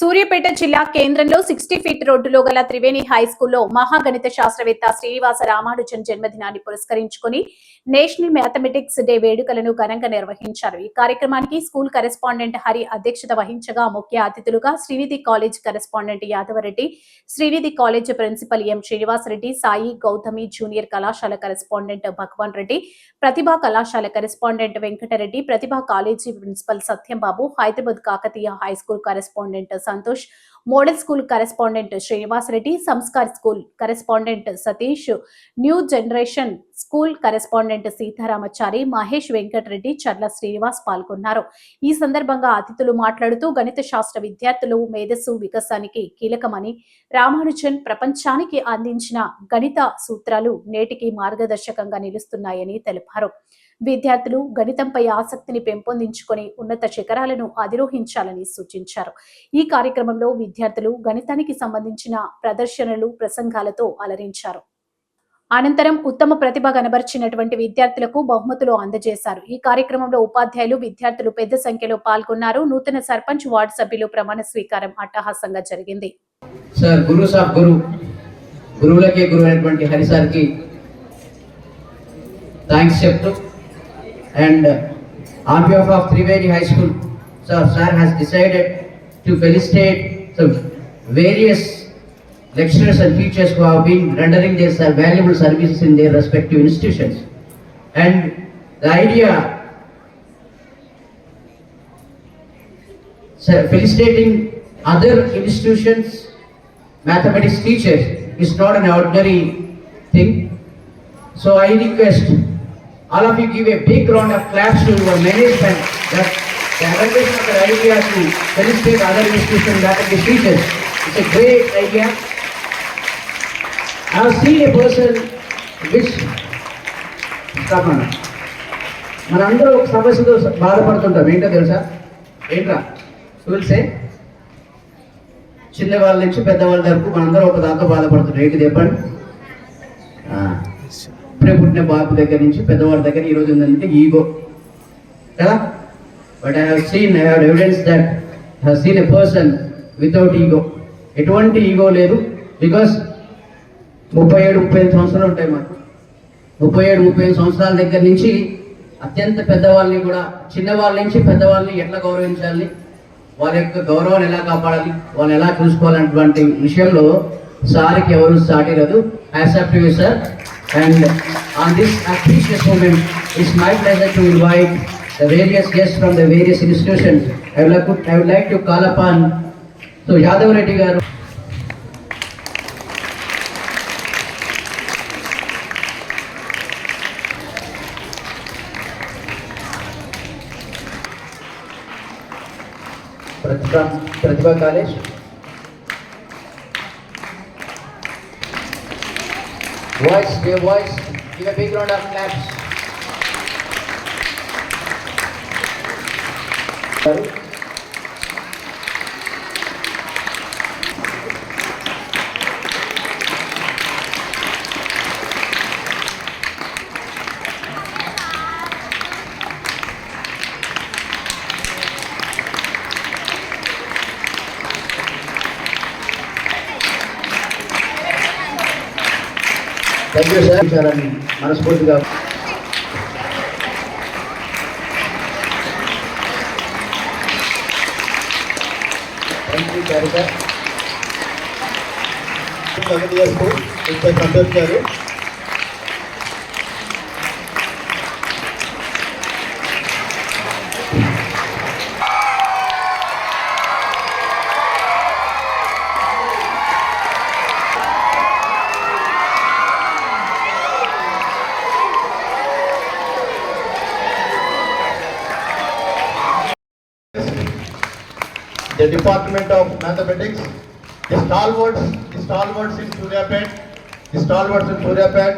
సూర్యాపేట జిల్లా కేంద్రంలో sixty feet రోడ్డులో గల త్రివేణి హై స్కూల్లో మహాగణిత శాస్త్రవేత్త శ్రీనివాస రామానుజన్ జన్మదినాన్ని పురస్కరించుకుని నేషనల్ మ్యాథమెటిక్స్ డే వేడుకలను ఘనంగా నిర్వహించారు. ఈ కార్యక్రమానికి స్కూల్ కరెస్పాండెంట్ హరి అధ్యక్షత వహించగా ముఖ్య అతిథులుగా Srinidhi college correspondent Yadavareddy Srinidhi college principal M Srinivasareddy Sai Gautami junior కళాశాల కరెస్పాండెంట్ భగవాన్ రెడ్డి ప్రతిభా కళాశాల correspondent Venkatareddy Pratibha college principal Satyambabu Hyderabad Kakatiya high school correspondent Santosh model school correspondent Srinivas Reddy Sanskar school correspondent Satish new generation school correspondent Sitaramachari Mahesh Venkatareddy Charla Srinivas పాల్గొన్నారు. ఈ సందర్భంగా అతిథులు మాట్లాడుతూ గణిత శాస్త్ర విద్యార్థులు మేధస్సు వికాసానికి కీలకమని రామానుజన్ ప్రపంచానికి అందించిన గణిత సూత్రాలు నేటికి మార్గదర్శకంగా నిలుస్తున్నాయని తెలిపారు. విద్యార్థులు గణితంపై ఆసక్తిని పెంపొందించుకొని ఉన్నత శిఖరాలను అధిరోహించాలని సూచించారు. ఈ కార్యక్రమంలో విద్యార్థులు గణితానికి సంబంధించిన ప్రదర్శనలు ప్రసంగాలతో అలరించారు. అనంతరం ఉత్తమ ప్రతిభ కనబరిచినటువంటి విద్యార్థులకు బహుమతులు అందజేశారు. ఈ కార్యక్రమంలో ఉపాధ్యాయులు విద్యార్థులు పెద్ద సంఖ్యలో పాల్గొన్నారు. నూతన సర్పంచ్ వార్డు సభ్యులు ప్రమాణ స్వీకారం అట్టహాసంగా జరిగింది. సార్ గురు సాబ్ గురు గురువులకే గురువు అయినటువంటి హరి సార్కి థ్యాంక్స్ చెప్తూ and uh, on behalf of Triveni High School, so sir has decided to felicitate the various lecturers and teachers who have been rendering their valuable services in their respective institutions. And the idea sir, felicitating other institutions mathematics teachers is not an ordinary thing. So I request all of you give a big round of claps to your management that the adaptation of the idea to felicitate other institutions, that mathematics teachers. It's a great idea. I have seen a person which Stop అన్న. మనందరూ ఒక సమస్యతో బాధపడుతుంటాం ఏంటో తెలుసా ఏంట్రా చూసే చిన్నవాళ్ళ నుంచి పెద్దవాళ్ళ వరకు మనందరూ ఒక దాంతో బాధపడుతుంటాం ఏంటి చెప్పండి ఇప్పుడే పుట్టిన బాబు దగ్గర నుంచి పెద్దవాళ్ళ దగ్గర ఈ రోజు ఉందంటే ఈగో. కదా? But I have seen I have evidence that have seen a person without ego ఎటువంటి ఈగో లేదు. బికాస్ ముప్పై ఏడు ముప్పై ఐదు సంవత్సరాలు ఉంటాయి మాకు. ముప్పై ఏడు ముప్పై ఐదు సంవత్సరాల దగ్గర నుంచి అత్యంత పెద్దవాళ్ళని కూడా చిన్నవాళ్ళ నుంచి పెద్దవాళ్ళని ఎట్లా గౌరవించాలి? వాళ్ళ యొక్క గౌరవాన్ని ఎలా కాపాడాలి? వాళ్ళని ఎలా చూసుకోవాలన్నటువంటి విషయంలో సార్కి ఎవరు సాటిరదు accept you sir And on this auspicious moment, it's my pleasure to invite the various guests from the various institutions. I would like to, I would like to call upon so Yadav Reddy garu. Pratibha college Voice, give voice, give a big round of claps. Thank మనస్ఫూర్తిగా thank you sir sir Santosh garu the Department of Mathematics, the stalwarts, the stalwarts in Suryapet, the stalwarts in Suryapet.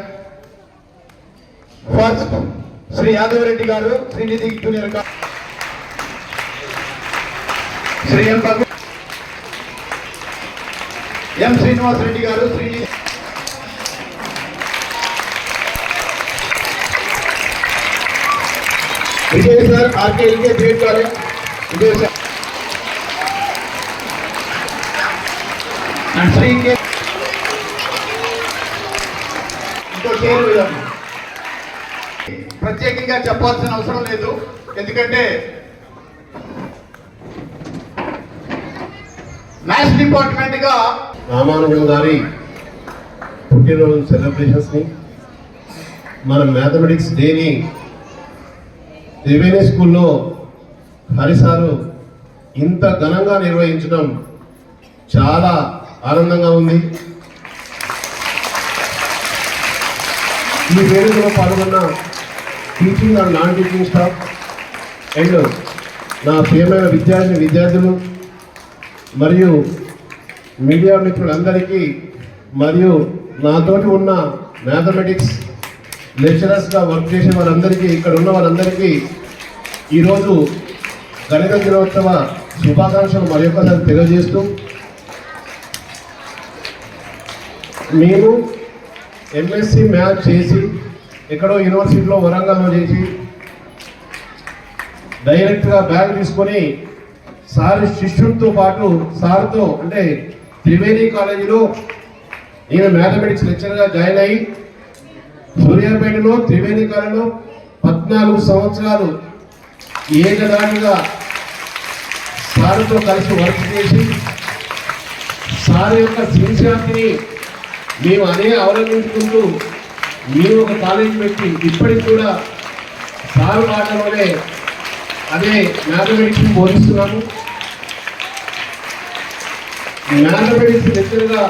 First, Sri Yadav Reddy garu, Srinidhi Junior Garu, Sri M. Bhagat, M. Srinivas Reddy garu, Sri Nidhi. Vijay sir RK RKLK Grade college Vijay sir and Sri K ఇంకో ప్రత్యేకంగా చెప్పాల్సిన అవసరం లేదు. ఎందుకంటే maths డిపార్ట్మెంట్గా Ramanujam గారి పుట్టినరోజు సెలబ్రేషన్స్ని మన mathematics డేని త్రివేణి స్కూల్లో హరిసారు ఇంత ఘనంగా నిర్వహించడం చాలా ఆనందంగా ఉంది. ఈ వేడుకలో పాల్గొన్న teaching and non teaching staff. And నా ప్రియమైన విద్యార్థి విద్యార్థులు మరియు మీడియా మిత్రులందరికీ మరియు నాతోటి ఉన్న మ్యాథమెటిక్స్ లెక్చరర్స్గా వర్క్ చేసే వారందరికీ ఇక్కడ ఉన్న వారందరికీ ఈరోజు గణిత దినోత్సవ శుభాకాంక్షలు మరొకసారి తెలియజేస్తూ మేము ఎంఎస్సి మ్యాచ్ చేసి ఎక్కడో యూనివర్సిటీలో వరంగల్లో చేసి డైరెక్ట్గా బ్యాగ్ తీసుకొని సార్ శిష్యుడితో పాటు సార్తో అంటే త్రివేణి కాలేజీలో నేను మ్యాథమెటిక్స్ లెక్చర్గా జాయిన్ అయ్యి సూర్యాపేటలో త్రివేణి కాలేజీలో పద్నాలుగు సంవత్సరాలు ఏకదాటిగా సార్తో కలిసి వర్క్ చేసి సార్ యొక్క సిన్సియారిటీని మేము అదే అవలంబించుకుంటూ మీరు ఒక కాలేజీ పెట్టి ఇప్పటికి కూడా సారు ఆటలోనే అదే మ్యాథమెటిక్స్ బోధిస్తున్నాము. మ్యాథమెటిక్స్ లెక్చర్గా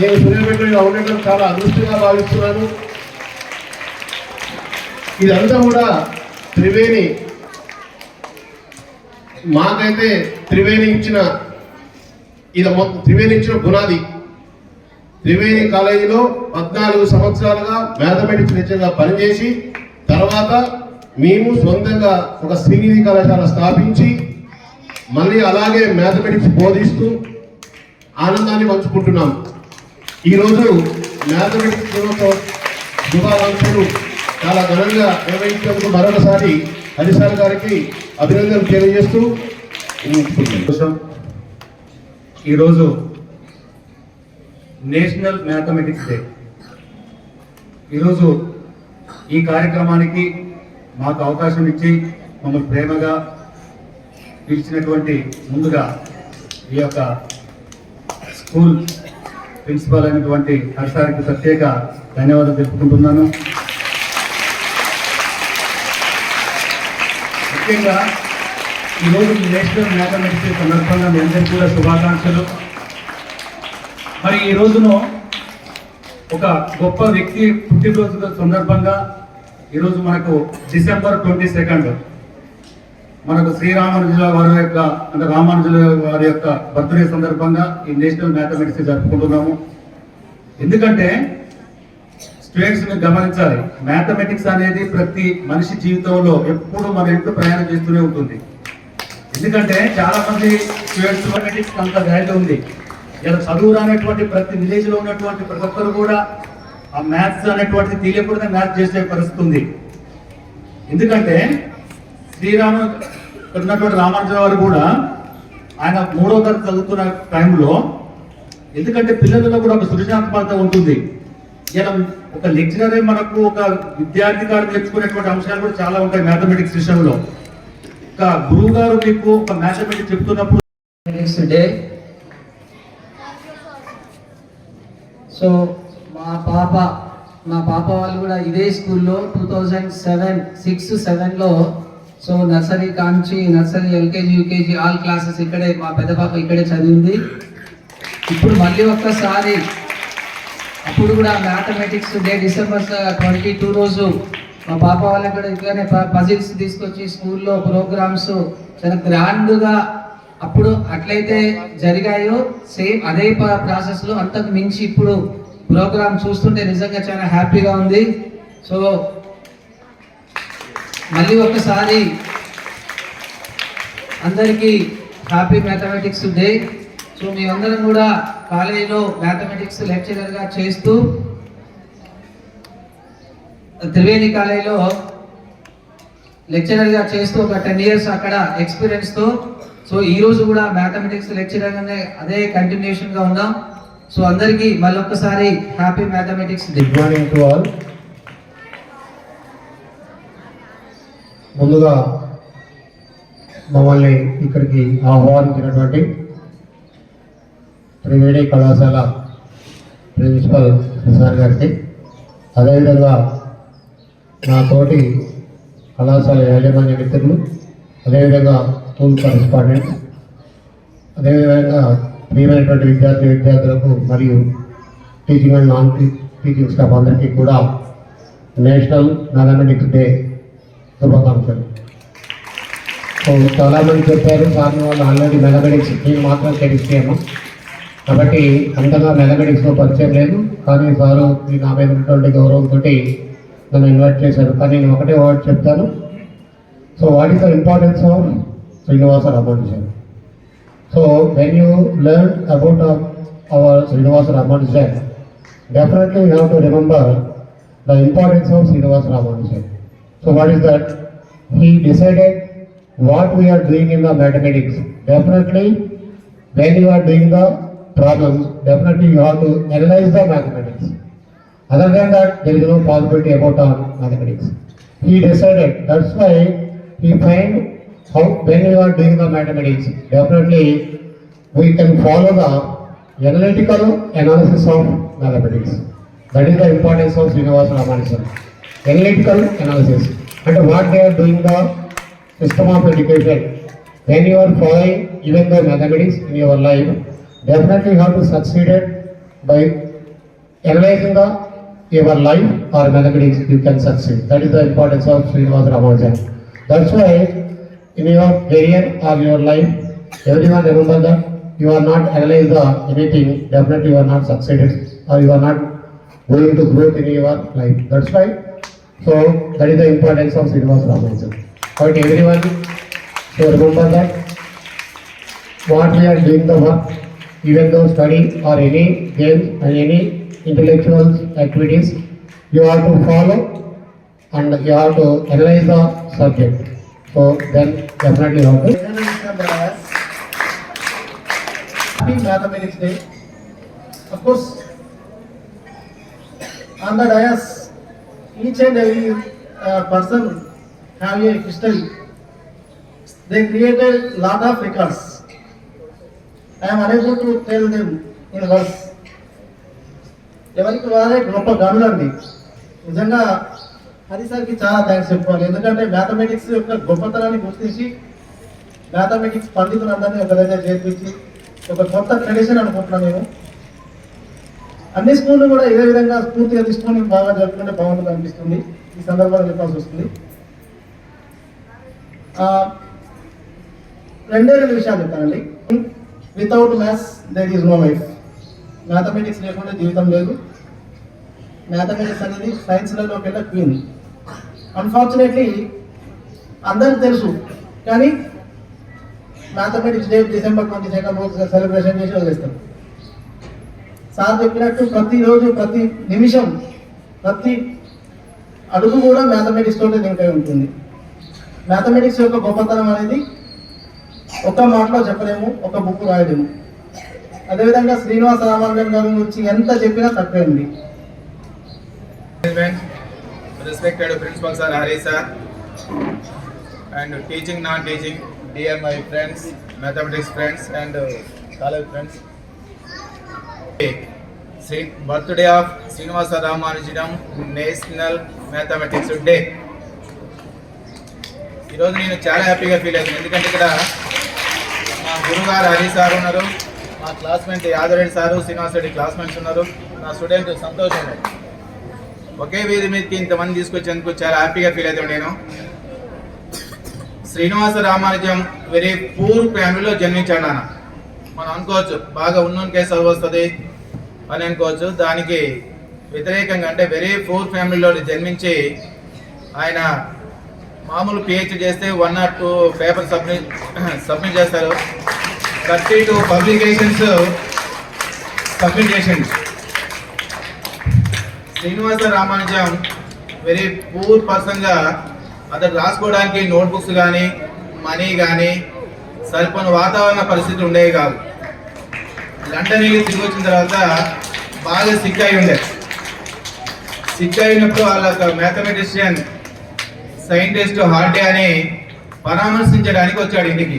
నేను సూర్యాపేటలో ఉండటం చాలా అదృష్టంగా భావిస్తున్నాను. ఇదంతా కూడా త్రివేణి మాకైతే త్రివేణి ఇచ్చిన ఇది మొత్తం త్రివేణి ఇచ్చిన పునాది. త్రివేణి కాలేజీలో పద్నాలుగు సంవత్సరాలుగా మ్యాథమెటిక్స్ టీచర్గా పనిచేసి తర్వాత మేము సొంతంగా ఒక శ్రీనిధి కళాశాల స్థాపించి మళ్ళీ అలాగే మ్యాథమెటిక్స్ బోధిస్తూ ఆనందాన్ని పంచుకుంటున్నాం. ఈరోజు మ్యాథమెటిక్స్ దినోత్సవ శుభాకాంక్షలు చాలా ఘనంగా నిర్వహించినందుకు మరొకసారి హరిసార్ గారికి అభినందనలు తెలియజేస్తూ ఈరోజు నేషనల్ మ్యాథమెటిక్స్ డే. ఈరోజు ఈ కార్యక్రమానికి మాకు అవకాశం ఇచ్చి మమ్మల్ని ప్రేమగా పిలిచినటువంటి ముందుగా ఈ యొక్క స్కూల్ ప్రిన్సిపాల్ అయినటువంటి హర్షారికి ప్రత్యేక ధన్యవాదాలు తెలుపుకుంటున్నాను. ముఖ్యంగా ఈరోజు నేషనల్ మ్యాథమెటిక్స్ సందర్భంగా మీ అందరికీ కూడా శుభాకాంక్షలు. మరి ఈ రోజును ఒక గొప్ప వ్యక్తి పుట్టినరోజు సందర్భంగా ఈరోజు మనకు డిసెంబర్ ట్వంటీ సెకండ్. మనకు శ్రీరామానుజుల వారి యొక్క అంటే రామానుజుల వారి యొక్క బర్త్డే సందర్భంగా ఈ నేషనల్ మ్యాథమెటిక్స్ జరుపుకుంటున్నాము. ఎందుకంటే స్టూడెంట్స్ని గమనించాలి మ్యాథమెటిక్స్ అనేది ప్రతి మనిషి జీవితంలో ఎప్పుడు మన ఇంట్లో ప్రయాణం చేస్తూనే ఉంటుంది. ఎందుకంటే చాలా మంది స్టూడెంట్స్ మ్యాథమెటిక్స్ అంత వ్యాల్యూ ఉంది. ఇలా చదువు రానటువంటి ప్రతి విలేజ్లో ఉన్నటువంటి ప్రతి ఒక్కరు కూడా ఆ మ్యాథ్స్ అనేటువంటిది తెలియకుండా మ్యాథ్స్ చేసే పరిస్థితి ఉంది. ఎందుకంటే శ్రీరామ ఉన్నటువంటి రామానుజరావు గారు కూడా ఆయన మూడో తరగతి చదువుతున్న టైంలో ఎందుకంటే పిల్లలలో కూడా ఒక సృజనాత్మకత ఉంటుంది. ఇలా ఒక లెక్చరరే మనకు ఒక విద్యార్థి గారు నేర్చుకునేటువంటి అంశాలు కూడా చాలా ఉంటాయి మ్యాథమెటిక్స్ విషయంలో. ఒక గురువు గారు మీకు ఒక మ్యాథమెటిక్స్ చెప్తున్నప్పుడు నెక్స్ట్ డే సో మా పాప మా పాప వాళ్ళు కూడా ఇదే స్కూల్లో టూ థౌజండ్ సెవెన్ సిక్స్ సెవెన్లో సో నర్సరీ కాంచి nursery LKG UKG all classes ఇక్కడే మా పెద్ద పాప ఇక్కడే చదివింది. ఇప్పుడు మళ్ళీ ఒక్కసారి అప్పుడు కూడా mathematics day December twenty two రోజు మా పాప వాళ్ళకి కూడా ఇట్లానే పజిల్స్ తీసుకొచ్చి స్కూల్లో ప్రోగ్రామ్స్ చాలా గ్రాండ్గా అప్పుడు అట్లయితే జరిగాయో సేమ్ అదే ప్రాసెస్లో అంతకు మించి ఇప్పుడు ప్రోగ్రామ్ చూస్తుంటే నిజంగా చాలా హ్యాపీగా ఉంది. సో మళ్ళీ ఒకసారి అందరికీ హ్యాపీ మ్యాథమెటిక్స్ డే. సో మీ అందరం కూడా కాలేజీలో మ్యాథమెటిక్స్ లెక్చరర్గా చేస్తూ త్రివేణి కాలేజీలో లెక్చరర్గా చేస్తూ ఒక టెన్ ఇయర్స్ అక్కడ ఎక్స్పీరియన్స్తో సో ఈ రోజు కూడా మ్యాథమెటిక్స్ లెక్చరర్ అనే అదే కంటిన్యూషన్గా ఉందాం. సో అందరికీ మళ్ళొక్కసారి happy mathematics good morning to all ముందుగా మమ్మల్ని ఇక్కడికి ఆహ్వానించినటువంటి త్రివేణి కళాశాల ప్రిన్సిపల్ సార్ గారికి. అదేవిధంగా నా తోటి కళాశాల యాజమాన్య మిత్రులు అదేవిధంగా స్కూల్ కరెస్పాండెంట్ అదేవిధంగా ప్రియమైనటువంటి విద్యార్థి విద్యార్థులకు మరియు teaching and non teaching staff అందరికీ కూడా నేషనల్ మ్యాథమెటిక్స్ డే శుభాకాంక్షలు. సో చాలామంది చెప్పారు సార్ వాళ్ళు ఆల్రెడీ మెథమెటిక్స్ నేను మాత్రం కెమిస్ట్రీయము కాబట్టి అంతగా మెథమెటిక్స్లో పరిచయం లేదు కానీ సారు ఈ నా మీద ఉన్నటువంటి గౌరవంతో నన్ను ఇన్వైట్ చేశారు. కానీ నేను ఒకటే వర్డ్ చెప్తాను. So what is the importance of srinivasa Ramanujan so when you learn about our Srinivasa Ramanujan definitely we have to remember the importance of Srinivasa Ramanujan. So what is that? He decided what we are doing in the mathematics. Definitely, when you are doing the problems, definitely you have to analyze the mathematics. Other than that, there is no possibility about our mathematics. He decided, that's why he find how, when you are doing the mathematics, definitely we can follow the analytical analysis of mathematics. That is the importance of Srinivasa Ramanujan. Analytical analysis. And what they are doing the system of education. When you are following even the mathematics in your life, definitely you have to succeeded by analyzing the your life or mathematics you can succeed. That is the importance of Srinivasa Ramanujan. That's why in your career or your life, everyone remember that you are not analyzed anything, definitely you are not succeeded or you are not going to growth in your life. That's why, so that is the importance of Srinivas Ramanujan. But everyone, so remember that what we are doing the work, even though study or any games and any intellectual activities, you have to follow and you have to analyze the subject. So then definitely you. Happy Mathematics Day. Of course, on the dais, each and every uh, person have a crystal They created lot of records. I am unable to tell them in verse. ఎవరికి వారే గొప్ప గనులండి నిజంగా హరిసార్కి చాలా thanks చెప్పుకోవాలి. ఎందుకంటే mathematics యొక్క గొప్పతనాన్ని గుర్తించి మ్యాథమెటిక్స్ పండితులందరినీ ఒక దగ్గర చేర్పించి ఒక కొత్త ట్రెడిషన్ అనుకుంటున్నాను నేను అన్ని స్కూళ్ళు కూడా ఇదే విధంగా స్ఫూర్తిగా తీసుకొని బాగా జరుపుకుంటే బాగుంటుంది అనిపిస్తుంది. ఈ సందర్భంగా చెప్పాల్సి వస్తుంది. రెండే రెండు విషయాలు చెప్తానండి. Without maths there is no life mathematics లేకుండా జీవితం లేదు. మ్యాథమెటిక్స్ అనేది సైన్స్లలోకి వెళ్ళే క్వీన్ అన్ఫార్చునేట్లీ అందరికి తెలుసు. కానీ mathematics day December twenty second రోజు సెలబ్రేషన్ చేసి వదిలేస్తాం. సార్ చెప్పినట్టు ప్రతిరోజు ప్రతి నిమిషం ప్రతి అడుగు కూడా మ్యాథమెటిక్స్ తోటి లింక్ అయి ఉంటుంది. మ్యాథమెటిక్స్ యొక్క గొప్పతనం అనేది ఒక మాటలో చెప్పలేము ఒక బుక్ రాయలేము. అదేవిధంగా శ్రీనివాస రామానుజన్ గారి గురించి ఎంత చెప్పినా తక్కువే respected principal sir Hari sir and teaching non teaching DMI friends mathematics friends and college friends Sri birthday of Srinivasa Ramanujan national mathematics day ఈరోజు నేను చాలా హ్యాపీగా ఫీల్ అయ్యాను ఎందుకంటే ఇక్కడ మా గురుగారు హరి సార్ ఉన్నారు మా classmate Yadareddy sir Srinivasa Reddy classmates ఉన్నారు. నా స్టూడెంట్ సంతోషం ఉన్నారు ఒకే వేది మీదకి ఇంతమంది తీసుకొచ్చేందుకు చాలా హ్యాపీగా ఫీల్ అవుతాడు నేను. శ్రీనివాస రామానుజం వెరీ పూర్ ఫ్యామిలీలో జన్మించాడు నాన్న. మనం అనుకోవచ్చు బాగా ఉన్నోనికే చదువు వస్తుంది అని అనుకోవచ్చు. దానికి వ్యతిరేకంగా అంటే వెరీ పూర్ ఫ్యామిలీలో జన్మించి ఆయన మామూలు పిహెచ్ చేస్తే one or two paper submit submit చేస్తారు. థర్టీ టూ పబ్లికేషన్స్ సబ్మిట్ చేసింది శ్రీనివాస రామానుజం వెరీ పూర్ పర్సన్గా అతను రాసుకోవడానికి నోట్బుక్స్ కానీ మనీ కానీ సరిపోని వాతావరణ పరిస్థితులు ఉండేవి కాదు. లండన్ వెళ్ళి తిరిగి వచ్చిన తర్వాత బాగా సిక్ అయి ఉండే. సిక్ అయినప్పుడు వాళ్ళ మ్యాథమెటిషియన్ సైంటిస్ట్ హార్డే అని పరామర్శించడానికి వచ్చాడు ఇంటికి.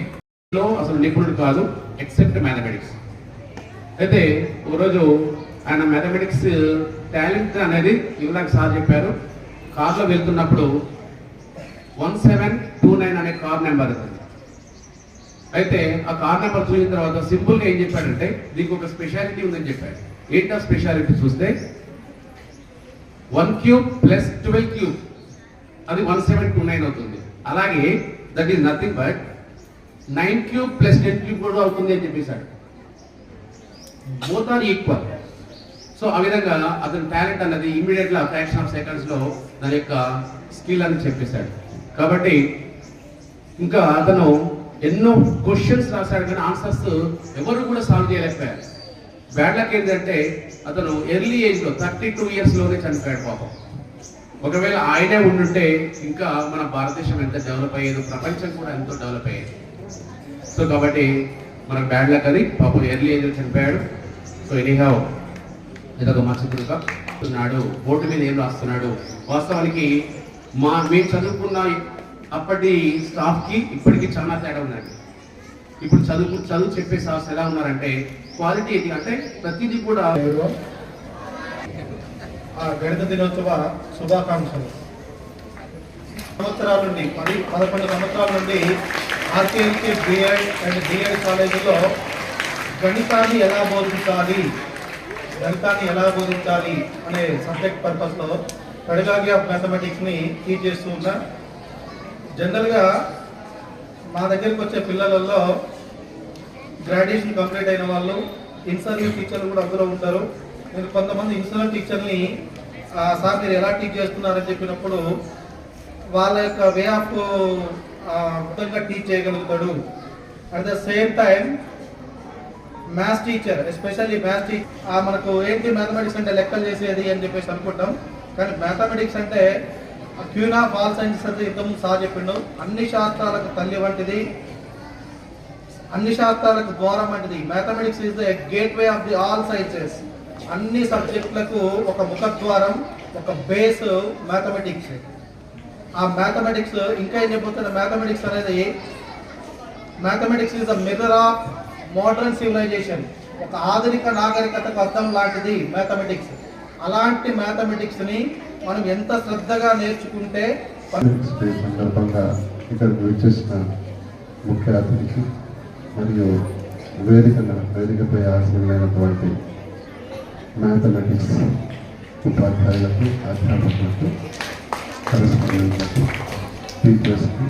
అసలు నిపుణుడు కాదు ఎక్సెప్ట్ మ్యాథమెటిక్స్ అయితే ఒకరోజు ఆయన మ్యాథమెటిక్స్ టాలెంట్ అనేది ఇందాక సార్ చెప్పారు. కార్లో వెళ్తున్నప్పుడు వన్ సెవెన్ టూ నైన్ అనే కార్ నెంబర్ అయితే ఆ కార్ నెంబర్ చూసిన తర్వాత సింపుల్గా ఏం చెప్పాడంటే దీనికి ఒక స్పెషాలిటీ ఉందని చెప్పాడు. ఏంటో స్పెషాలిటీ చూస్తే one cube plus twelve cube. అది వన్ సెవెన్ టూ నైన్ అవుతుంది. అలాగే that is nothing but nine cube plus ten cube కూడా అవుతుంది అని చెప్పేశాడు. Both are equal. సో ఆ విధంగా అతని టాలెంట్ అన్నది ఇమీడియట్గా ఫ్రాక్షన్ ఆఫ్ సెకండ్స్లో దాని యొక్క స్కిల్ అని చెప్పేశాడు. కాబట్టి ఇంకా అతను ఎన్నో క్వశ్చన్స్ రాశాడు కానీ ఆన్సర్స్ ఎవరు కూడా సాల్వ్ చేయలేకపోయారు. బ్యాడ్ లక్ ఏంటంటే అతను ఎర్లీ ఏజ్లో థర్టీ టూ ఇయర్స్లోనే చనిపోయాడు పాపం. ఒకవేళ ఆయనే ఉండుంటే ఇంకా మన భారతదేశం ఎంత డెవలప్ అయ్యేదో ప్రపంచం కూడా ఎంతో డెవలప్ అయ్యేది. సో కాబట్టి మన బ్యాడ్ లక్ అది పాపం ఎర్లీ ఏజ్ చనిపోయాడు. సో ఎనీహావ్ ఇదొక మచ్చతుడుగా ఉన్నాడు బోర్డు మీద ఏం రాస్తున్నాడు? వాస్తవానికి మా మేము చదువుకున్న అప్పటి స్టాఫ్కి ఇప్పటికీ ఇప్పటికి చాలా తేడా ఉందండి. ఇప్పుడు చదువు చదువు చెప్పే స్టాఫ్స్ ఎలా ఉన్నారంటే క్వాలిటీ ఏంటి? అంటే ప్రతిదీ కూడా ఆ గణిత దినోత్సవ శుభాకాంక్షలు. సంవత్సరాల నుండి పది పదకొండు సంవత్సరాల నుండి ఆర్కేఎల్కే బిఎడ్ అండ్ డిఎడ్ కాలేజీలో గణితాన్ని ఎలా బోధించాలి? గణితాన్ని ఎలా బోధించాలి అనే సబ్జెక్ట్ పర్పస్లో పెడగాగి ఆఫ్ మ్యాథమెటిక్స్ని టీచ్ చేస్తూ ఉన్నా. జనరల్గా మా దగ్గరికి వచ్చే పిల్లలలో గ్రాడ్యుయేషన్ కంప్లీట్ అయిన వాళ్ళు ఇన్సర్వ్యూ టీచర్లు కూడా అందులో ఉంటారు. నేను కొంతమంది ఇన్సర్వ్యూ టీచర్ని సార్ మీరు ఎలా టీచ్ చేస్తున్నారని చెప్పినప్పుడు వాళ్ళ యొక్క వే ఆఫ్ విధంగా టీచ్ చేయగలుగుతాడు. At the same time maths teacher especially maths teacher మనకు ఏంటి మ్యాథమెటిక్స్ అంటే లెక్కలు చేసేది అని చెప్పేసి అనుకుంటాం. కానీ మ్యాథమెటిక్స్ అంటే క్యూన్ ఆఫ్ ఆల్ సైన్సెస్ అంటే ఇంతకుముందు సార్ చెప్పిండు. అన్ని శాస్త్రాలకు తల్లి వంటిది. అన్ని శాస్త్రాలకు ద్వారం వంటిది. Mathematics is the gateway of the all sciences అన్ని సబ్జెక్టులకు ఒక ముఖద్వారం ఒక బేస్ మ్యాథమెటిక్స్ ఆ మ్యాథమెటిక్స్ ఇంకా ఏం చెప్పబోతున్న? మ్యాథమెటిక్స్ అనేది mathematics is the mirror of modern civilisation ఒక ఆధునిక నాగరికతకు అర్థం లాంటిది మ్యాథమెటిక్స్ అలాంటి మ్యాథమెటిక్స్ని మనం ఎంత శ్రద్ధగా నేర్చుకుంటే సందర్భంగా ఇక్కడికి వచ్చేసిన ముఖ్య అతిథికి మరియు వేదిక వేదికపై ఆసీనులైనటువంటి మ్యాథమెటిక్స్ ఉపాధ్యాయులకు అధ్యాపకులకు కరెస్పాండెంట్లకు టీచర్స్కి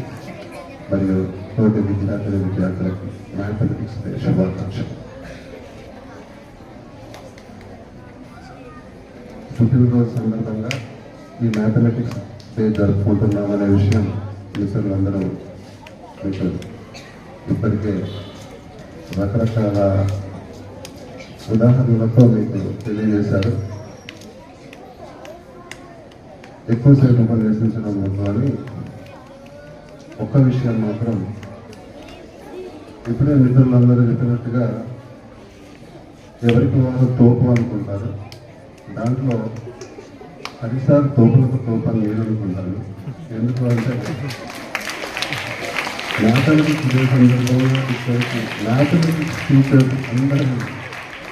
మరియు తోటి విద్యార్థుల విద్యార్థులకు మ్యాథమెటిక్స్ డే శుభాకాంక్షలు పుట్టినరోజు సందర్భంగా ఈ మ్యాథమెటిక్స్ డే జరుపుకుంటున్నాం అనే విషయం మిత్రులు మీకు ఇప్పటికే రకరకాల ఉదాహరణలతో మీకు తెలియజేశారు. ఎక్కువసేపు ఉపన్యసించడం కానీ ఒక్క విషయం మాత్రం ఇప్పుడే మిత్రులందరూ చెప్పినట్టుగా ఎవరికి వారు తోపు అనుకుంటారు దాంట్లో పదిసార్లు తోపులకు తోపు అని నేను అనుకుంటాను ఎందుకు అంటే మ్యాథమెటిక్స్ డే సందర్భంగా మ్యాథమెటిక్స్ టీచర్స్ అందరూ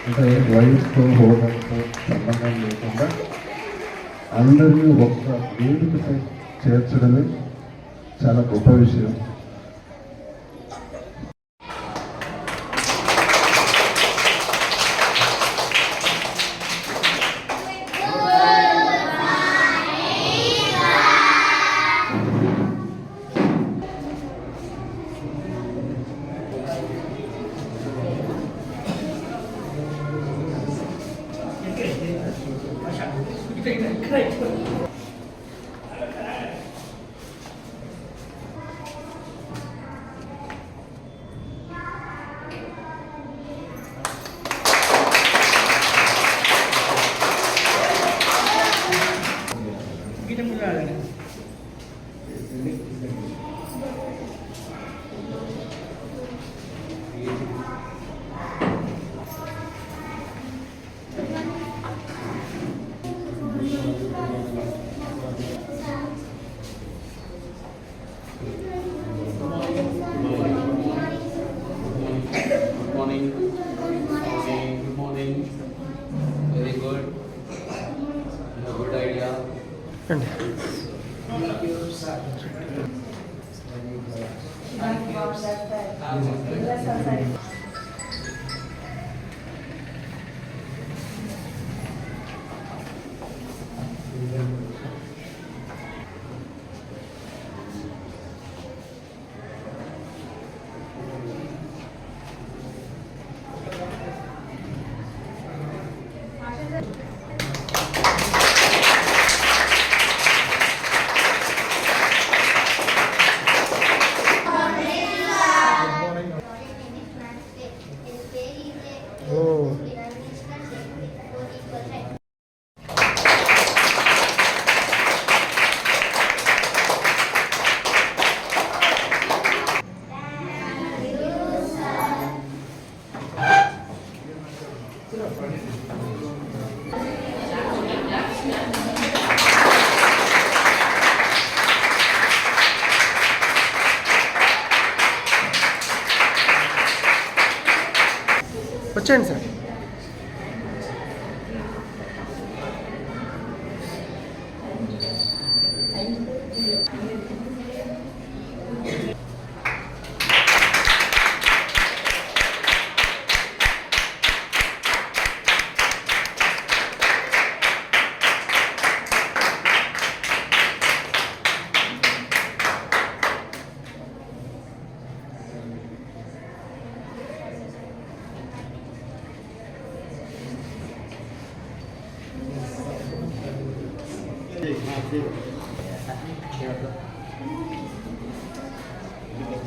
అంటే వయసుతో హోదాతో సంబంధం లేకుండా అందరినీ ఒక్క వేదికపై చేర్చడమే చాలా గొప్ప విషయం. వచ్చేయండి sir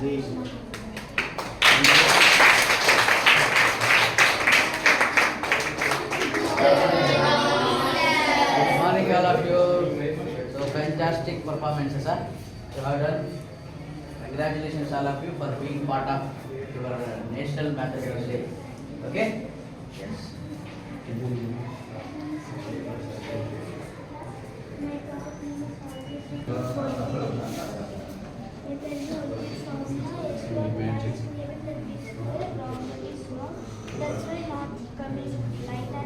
Good morning, all of you. So fantastic performances, sir. You have done. Congratulations, all of you, for being part of your National Mathematics Day. Okay? Yes. That's why not coming like that.